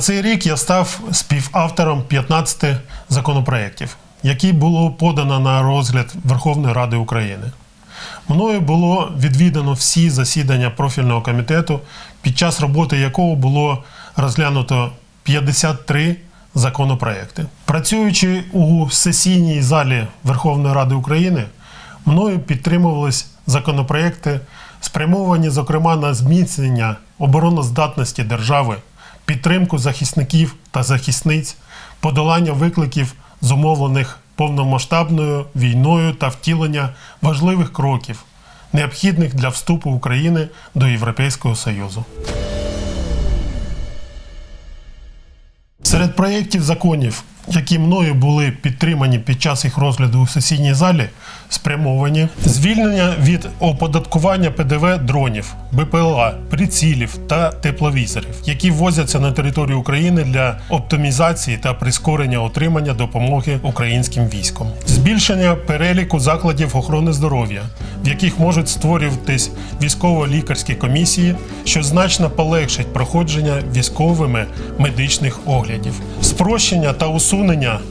Цей рік я став співавтором 15 законопроєктів, які було подано на розгляд Верховної Ради України. Мною було відвідано всі засідання профільного комітету, під час роботи якого було розглянуто 53 законопроекти. Працюючи у сесійній залі Верховної Ради України, мною підтримувались законопроекти, спрямовані, зокрема, на зміцнення обороноздатності держави, підтримку захисників та захисниць, подолання викликів, зумовлених повномасштабною війною та втілення важливих кроків, необхідних для вступу України до Європейського Союзу. Серед проєктів законів, які мною були підтримані під час їх розгляду у сесійній залі, спрямовані звільнення від оподаткування ПДВ дронів, БПЛА, прицілів та тепловізорів, які ввозяться на територію України для оптимізації та прискорення отримання допомоги українським військом, збільшення переліку закладів охорони здоров'я, в яких можуть створюватись військово-лікарські комісії, що значно полегшить проходження військовими медичних оглядів, спрощення та усунення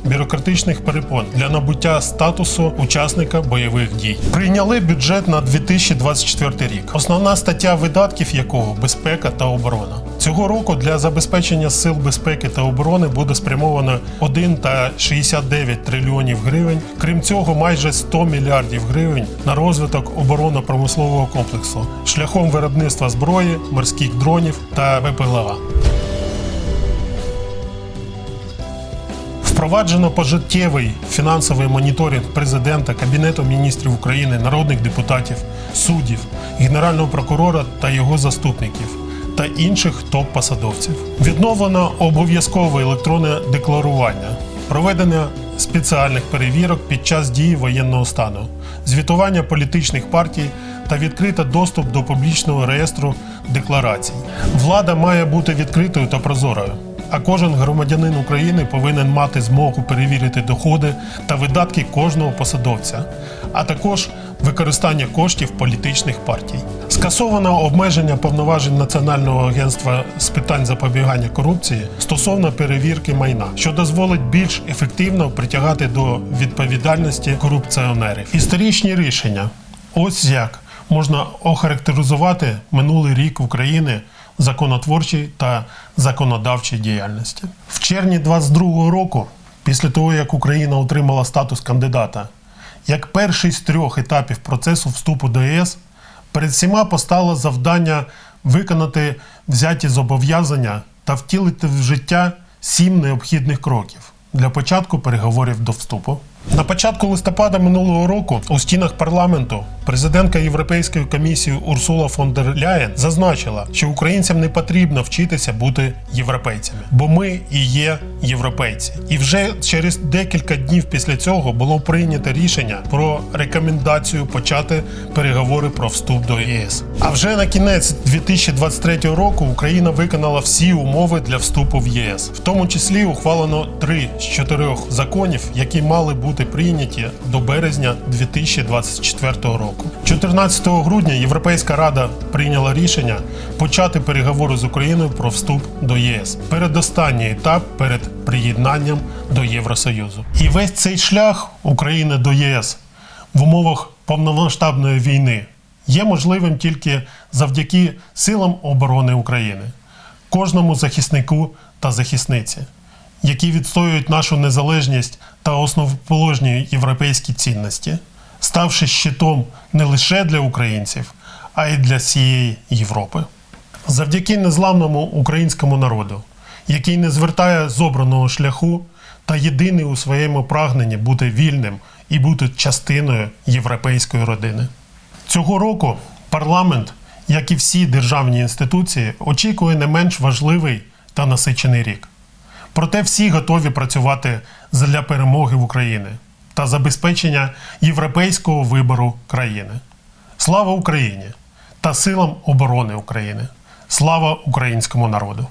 бюрократичних перепон для набуття статусу учасника бойових дій. Прийняли бюджет на 2024 рік. Основна стаття видатків якого безпека та оборона. Цього року для забезпечення сил безпеки та оборони буде спрямовано 1,69 трильйонів гривень. Крім цього, майже 100 мільярдів гривень на розвиток оборонно-промислового комплексу шляхом виробництва зброї, морських дронів та БПЛА. Впроваджено пожиттєвий фінансовий моніторинг президента, Кабінету міністрів України, народних депутатів, суддів, генерального прокурора та його заступників та інших топ-посадовців. Відновлено обов'язкове електронне декларування, проведення спеціальних перевірок під час дії воєнного стану, звітування політичних партій та відкрито доступ до публічного реєстру декларацій. Влада має бути відкритою та прозорою. А кожен громадянин України повинен мати змогу перевірити доходи та видатки кожного посадовця, а також використання коштів політичних партій. Скасовано обмеження повноважень Національного агентства з питань запобігання корупції стосовно перевірки майна, що дозволить більш ефективно притягати до відповідальності корупціонерів. Історичні рішення. Ось як можна охарактеризувати минулий рік України законотворчій та законодавчій діяльності. В червні 22-го року, після того як Україна отримала статус кандидата, як перший з трьох етапів процесу вступу до ЄС, перед всіма постало завдання виконати взяті зобов'язання та втілити в життя сім необхідних кроків для початку переговорів до вступу. На початку листопада минулого року у стінах парламенту президентка Європейської комісії Урсула фон дер Ляєн зазначила, що українцям не потрібно вчитися бути європейцями, бо ми і є європейці. І вже через декілька днів після цього було прийнято рішення про рекомендацію почати переговори про вступ до ЄС. А вже на кінець 2023 року Україна виконала всі умови для вступу в ЄС, в тому числі ухвалено три з чотирьох законів, які мали бути прийняті до березня 2024 року. 14 грудня Європейська рада прийняла рішення почати переговори з Україною про вступ до ЄС. Передостанній етап перед приєднанням до Євросоюзу. І весь цей шлях України до ЄС в умовах повномасштабної війни є можливим тільки завдяки силам оборони України, кожному захиснику та захисниці, які відстоюють нашу незалежність та основоположні європейські цінності, ставши щитом не лише для українців, а й для всієї Європи. Завдяки незламному українському народу, який не звертає з обраного шляху та єдиний у своєму прагненні бути вільним і бути частиною європейської родини. Цього року парламент, як і всі державні інституції, очікує не менш важливий та насичений рік. Проте всі готові працювати для перемоги в Україні та забезпечення європейського вибору країни. Слава Україні та силам оборони України! Слава українському народу!